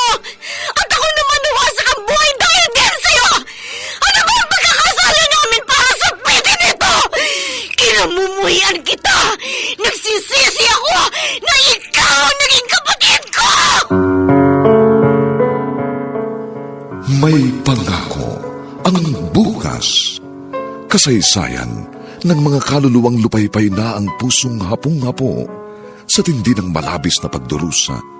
Mo! At ako naman nawasak ang buhay dahil din sa'yo! Ano ba ang pagkakasala namin para sa pwede nito? Kinamumuhian kita! Nagsisisi ako na ikaw ang naging kapatid ko! May pangako ang bukas. Kasaysayan ng mga kaluluwang lupaypay na ang pusong hapong-hapo sa tindi ng malabis na pagdurusa.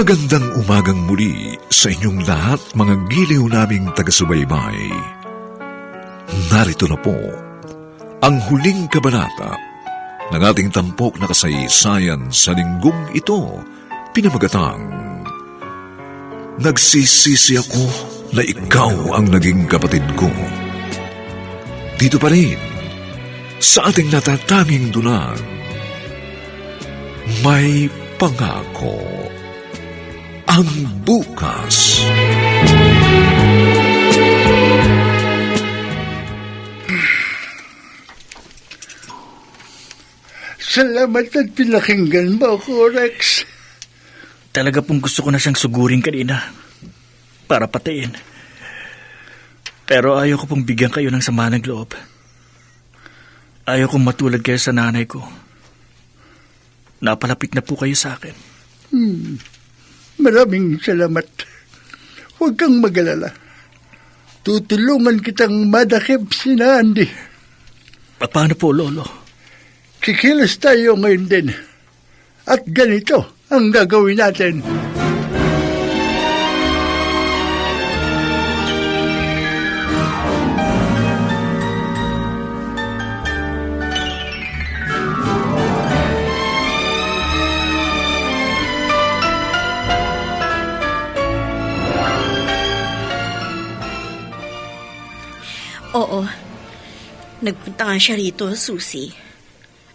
Magandang umagang muli sa inyong lahat mga giliw naming taga-subaybay. Narito na po ang huling kabanata ng ating tampok na kasaysayan sa linggong ito, pinamagatang Nagsisisi ako na ikaw ang naging kapatid ko. Dito pa rin, sa ating natatanging dunang, may pangako ang bukas. Salamat at pinakinggan mo ako, Rex. Talaga pong gusto ko na siyang sugurin kanina. Para patayin. Pero ayaw ko pong bigyan kayo ng sama ng loob. Ayaw kong matulad kayo sa nanay ko. Napalapit na po kayo sa akin. Maraming salamat. Huwag kang magalala. Tutulungan kitang madakip si Andy. Pa- Paano po, Lolo? Kikilos tayo ngayon din. At ganito ang gagawin natin. Nagpunta nga siya rito, Susie.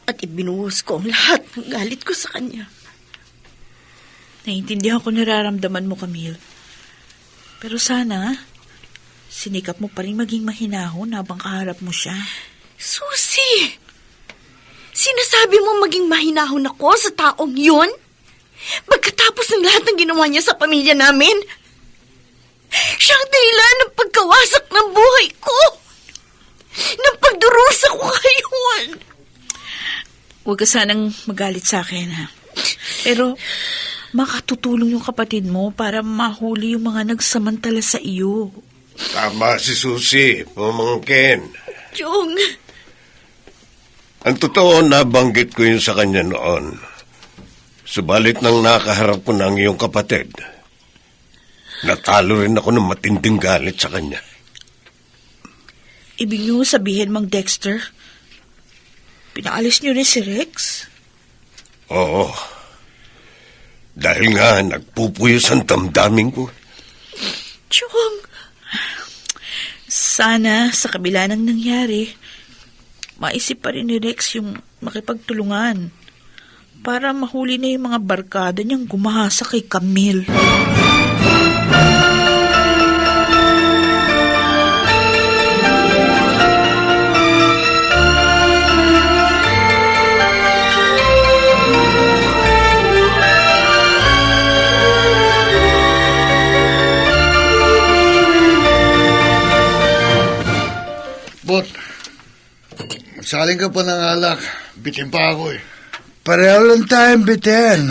At ibinuhos ko ang lahat ng galit ko sa kanya. Naiintindihan ko nararamdaman mo, Camille. Pero sana, sinikap mo pa rin maging mahinahon habang kaharap mo siya. Susie! Sinasabi mo maging mahinahon ako sa taong yun? Pagkatapos ng lahat ng ginawa niya sa pamilya namin? Siya ang dahilan ng pagkawasak ng buhay ko! Ng pagdurusa ko ngayon! Huwag ka sanang magalit sa akin, ha? Pero, makatutulong yung kapatid mo para mahuli yung mga nagsamantala sa iyo. Tama si Susi, pamangkin. Chong, Ang totoo, nabanggit ko yun sa kanya noon. Subalit nang nakaharap ko ng iyong kapatid, natalo rin ako ng matinding galit sa kanya. Ibig niyo sabihin, Mang Dexter, pinaalis niyo rin si Rex? Oo. Dahil nga nagpupuyos ang damdamin ko. Chong, sana sa kabila ng nangyari, maisip pa rin ni Rex yung makipagtulungan para mahuli na yung mga barkada niyang gumahasa kay Camille. Magsaling ka pa ng alak. Bitin pa ako eh. Pareho lang tayong bitin.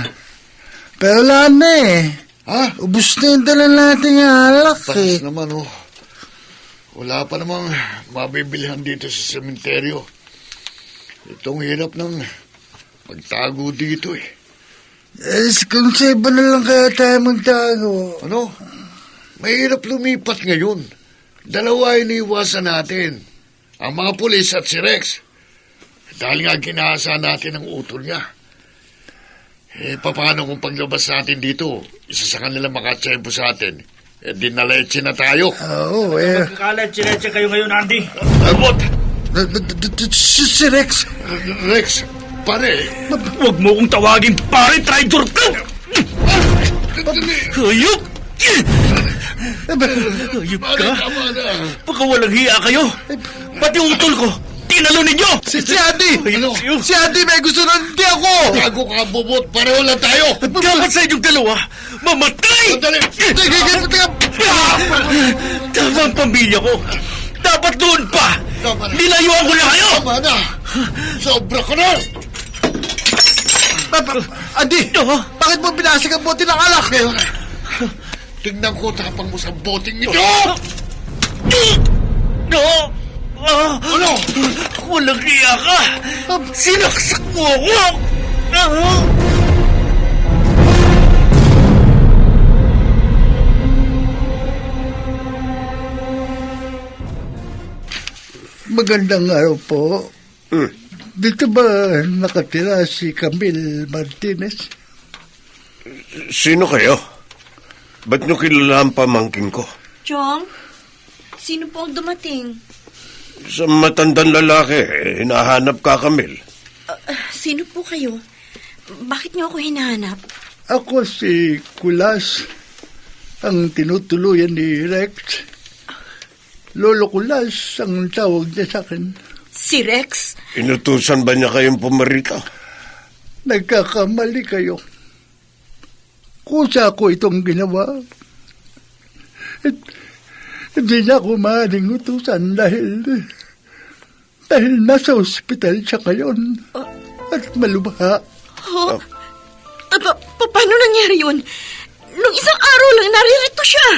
Pero wala na eh. Ha? Ubus na yung dala natin yung alak eh. naman oh. Wala pa namang mabibilihan dito sa sementeryo. Itong hirap ng magtago dito eh. Eh, kung sa iba na lang kaya tayo magtago. Ano? Mahirap lumipat ngayon. Dalawa iniwasan natin. Ang mga pulis at si Rex. Dahil nga ginasa natin ang utol niya. Eh, paano kung paglabas natin dito, isa sa kanila makatsempo sa atin? Eh, dinaleche na tayo. Oo, eh. Magkakalat-siletsa kayo ngayon, Andy. D- Si si Rex. Rex, pare. Huwag mo kong tawagin pare, traitor ka! Hayop! Pare, ka? Baka walang hiya kayo. Pati utol ko, tinalo ninyo! Si, si Andy. Kayo. Si Andy may gusto na hindi ako. Gago ka, bubot. Pareho lang tayo. Dapat sa inyong dalawa, mamatay! Sandali. Teka. Tama ang pamilya ko. Dapat doon pa! Tama na. Nilayuan ko na kayo! Tama na. Sobra ka na. Andy, Oh. bakit mo binasag ang bote ng alak? Ngayon, tignan ko tapang mo sa boting ito. No! Ah, Ano? walang hiya ka! Sinaksak mo ako! Ah! Magandang araw po. Hmm. Dito ba nakatira si Camille Martinez? Sino kayo? Ba't nyo kilala ang pamangking ko? Chong, sino po ang dumating? Sa matandang lalaki, eh, hinahanap ka, Camille. Sino po kayo? Bakit niyo ako hinahanap? Ako si Kulas, ang tinutuluyan ni Rex. Lolo Kulas ang tawag niya sa akin. Si Rex? Inutusan ba niya kayong pumarito? Nagkakamali kayo. Kusa ko itong ginawa. At, hindi na ako maaaring utusan dahil dahil nasa ospital siya ngayon at malubha. Oh, Aba, pa- paano nangyari yun? Nung isang araw lang naririto siya.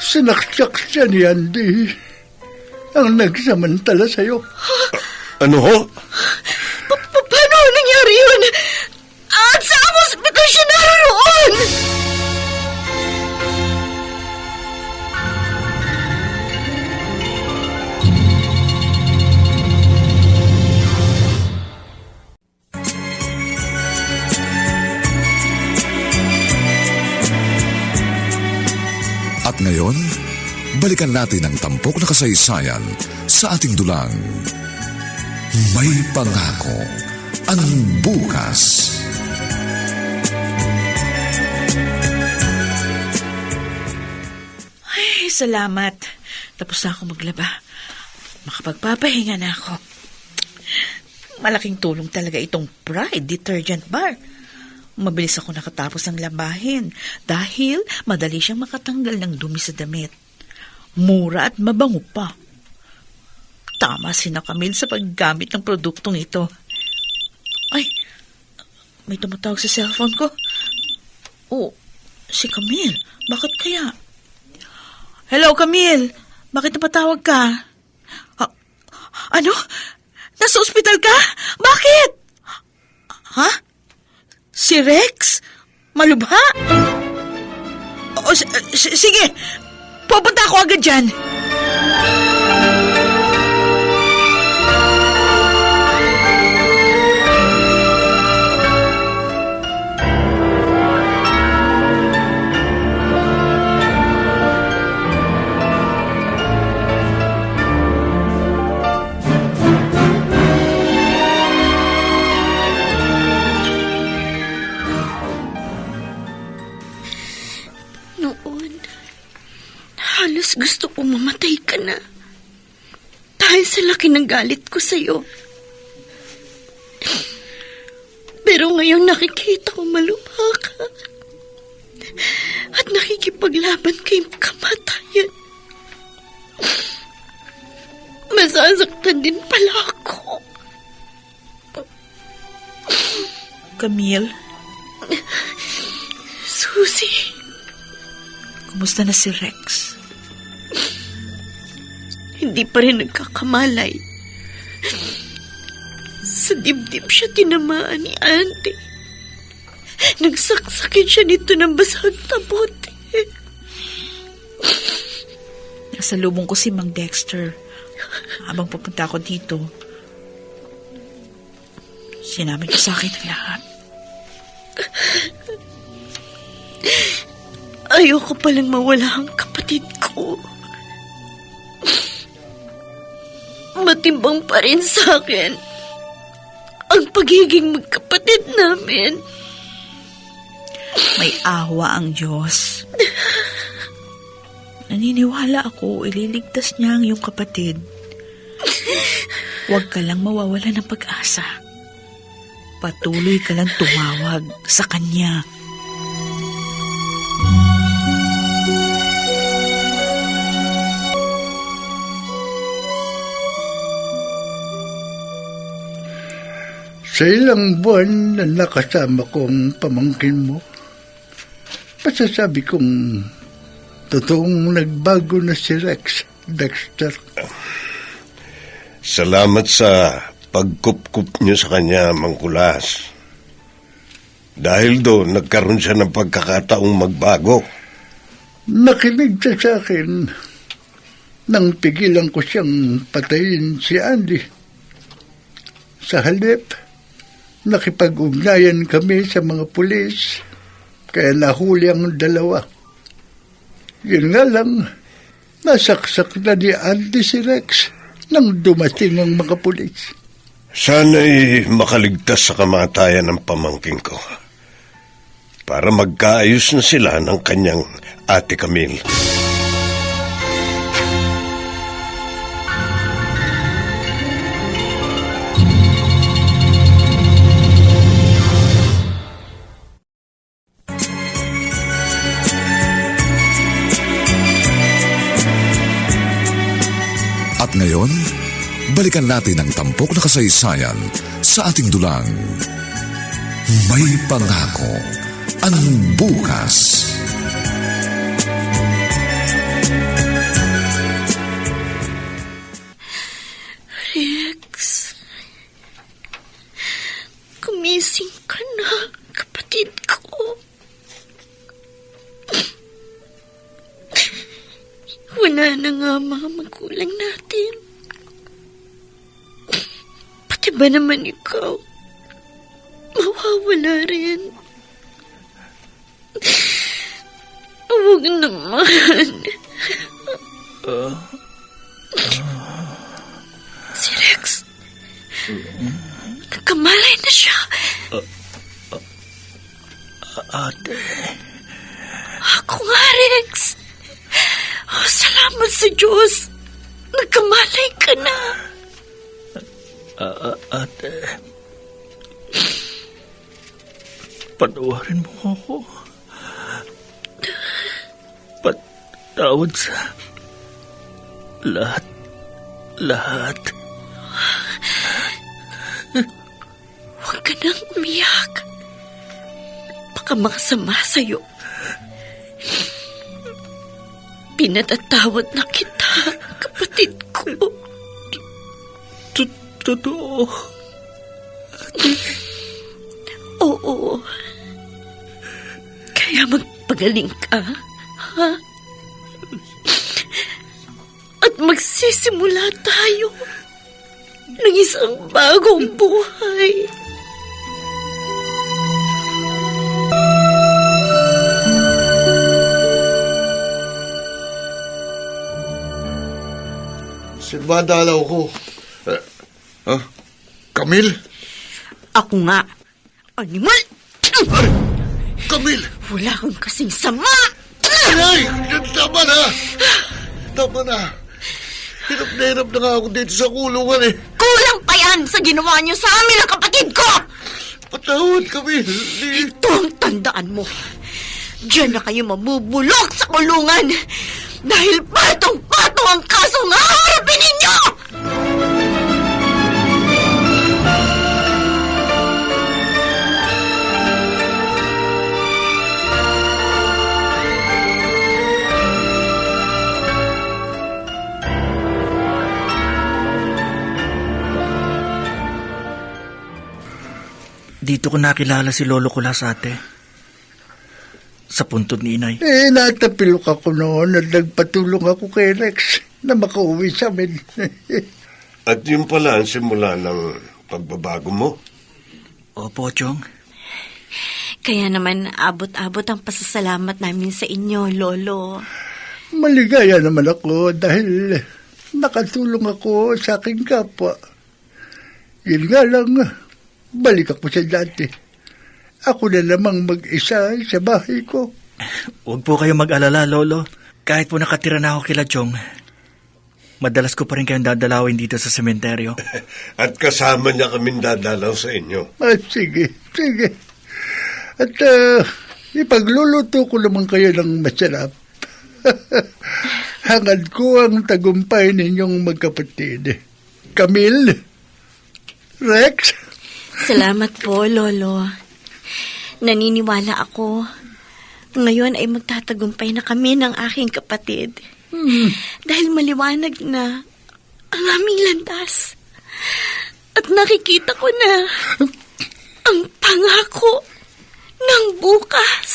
Sinaksak siya ni Andy ang nagsamantala sa'yo. Ano ho? Balikan natin ang tampok na kasaysayan sa ating dulang. May pangako ang bukas. Ay, salamat. Tapos na ako maglaba. Makapagpapahinga na ako. Malaking tulong talaga itong Pride Detergent Bar. Mabilis ako nakatapos ng labahin dahil madali siyang makatanggal ng dumi sa damit. Mura at mabango pa. Tama si na Camille sa paggamit ng produktong ito. Ay, may tumatawag sa cellphone ko. Oh, si Camille. Bakit kaya? Hello, Camille. Bakit napatawag ka? Ha- ano? Nasa ospital ka? Bakit? Ha? Si Rex? Malubha? O, s- s- sige. Pupunta ako agad dyan. Gusto ko mamatay ka na. Dahil sa laki ng galit ko sa'yo. Pero ngayon nakikita ko malubha ka. At nakikipaglaban kay kamatayan. Masasaktan din pala ako. Camille, Susi, kumusta na si Rex? Hindi pa rin nagkakamalay. Sa dibdib siya tinamaan ni Auntie. Nagsaksakin siya nito ng basag tabote. Nasa lubong ko si Mang Dexter. Habang pupunta ako dito, sinabi niya sa akin ang lahat. Ayoko palang mawala ang kapatid ko. Matimbang pa rin sa akin ang pagiging magkapatid namin. May awa ang Diyos. Naniniwala ako, ililigtas niya ang iyong kapatid. Huwag ka lang mawawala ng pag-asa. Patuloy ka lang tumawag sa Kanya. Sa ilang buwan na nakasama kong pamangkin mo, pasasabi kong totoong nagbago na si Rex Dexter. Salamat sa pagkupkup niyo sa kanya, Mangkulas. Dahil doon, nagkaroon siya ng pagkakataong magbago. Nakinig siya sa akin nang pigilan ko siyang patayin si Andy. Sa halip, nakipag-ugnayan kami sa mga pulis, kaya nahuli ang dalawa. Yun nga lang, nasaksak na ni Andy si Rex nang dumating ang mga pulis. Sana'y makaligtas sa kamatayan ng pamangking ko. Para magkaayos na sila ng kanyang ate Camille. Ngayon, balikan natin ang tampok na kasaysayan sa ating dulang. May pangako ang bukas. Rex, kumising ka na, kapatid ko. Wala na nga mga magulang natin. Pati ba naman ikaw? Mawawala rin. Huwag naman. Si Rex. Nagkamalay na siya. Ate, Ako nga, Rex. Oh, salamat sa Diyos. Nagkamalay ka na. Ate. Patawarin mo ako. Patawad sa lahat, lahat. Huwag ka nang umiyak. Baka makasama sa'yo. Pinatatawad na kita, kapatid ko. Totoo. Oo. Kaya magpagaling ka, ha? At magsisimula tayo ng isang bagong buhay. Si Badalaw ko. Camille? Ako nga. Animal! Camille! Wala kang kasing sama! Ay, tama na! Tama na. Hirap na hirap na nga ako dito sa kulungan eh. Kulang pa yan sa ginawa niyo sa amin ang kapatid ko! Patawad kami. Li- Ito ang tandaan mo. Diyan na kayo mabubulok sa kulungan. Dahil patong-patong ang kasong haharapin ninyo! Dito ko nakilala si Lolo Kulasate. Sa puntod ni inay. Eh, natapilok ako noon at nagpatulong ako kay Rex na makauwi sa amin. At yun pala ang simula ng pagbabago mo. Opo, Chong. Kaya naman abot-abot ang pasasalamat namin sa inyo, Lolo. Maligaya naman ako dahil nakatulong ako sa aking kapwa. Yun nga lang, balik ako sa dati. Ako na namang mag-isa sa bahay ko. Huwag po kayo mag-alala, Lolo. Kahit po nakatira na ako kila Chong, madalas ko pa rin kayong dadalawin dito sa sementeryo. At kasama niya kaming dadalaw sa inyo. Ah, sige, sige. At ah, ipagluluto ko naman kayo ng masarap. Hangad ko ang tagumpay ninyong magkapatid. Camille? Rex? Salamat po, Lolo. Naniniwala ako. Ngayon ay magtatagumpay na kami ng aking kapatid. Dahil maliwanag na ang aming landas. At nakikita ko na ang pangako ng bukas.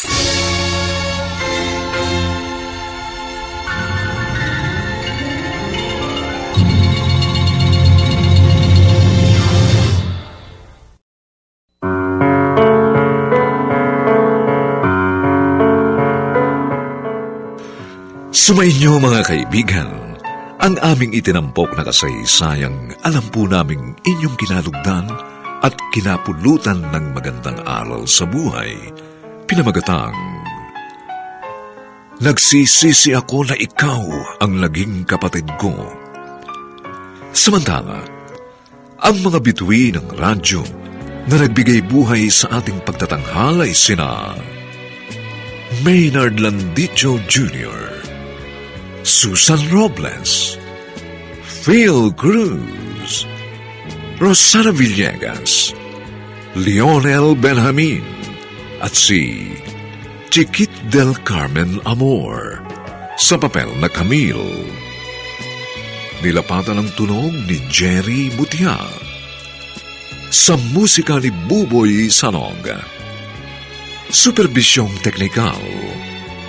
Sumainyo mga kaibigan, ang aming itinampok na kasaysayang alam po naming inyong kinalugdan at kinapulutan ng magandang aral sa buhay. Pinamagatang, Nagsisisi ako na ikaw ang naging kapatid ko. Samantala, ang mga bituin ng radyo na nagbigay buhay sa ating pagtatanghal ay sina Maynard Landicho Jr., Susan Robles, Phil Cruz, Rosana Villegas, Lionel Benjamin, at si Chiquit del Carmen Amor sa papel na Camille. Nilapatan ang tunog ni Jerry Mutia sa musika ni Buboy Sanog. Supervisyong teknikal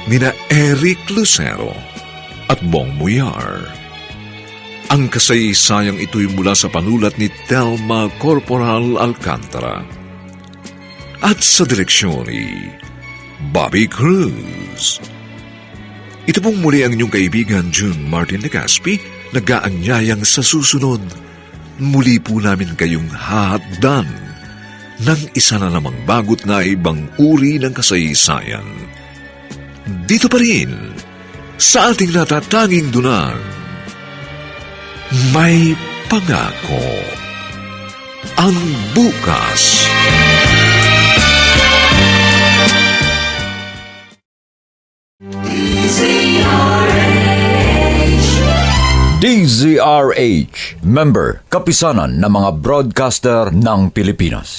ni na Eric Lucero at Bong Muyar. Ang kasaysayang ito'y mula sa panulat ni Telma Corporal Alcantara at sa direksyon ni Bobby Cruz. Ito pong muli ang inyong kaibigan June Martin Legaspi, nag-aanyayang sa susunod. Muli po namin kayong hahatdan ng isa na namang bagot na ibang uri ng kasaysayan. Dito pa rin, sa ating natatanging dunang, may pangako ang bukas. DZRH, member, kapisanan ng mga broadcaster ng Pilipinas.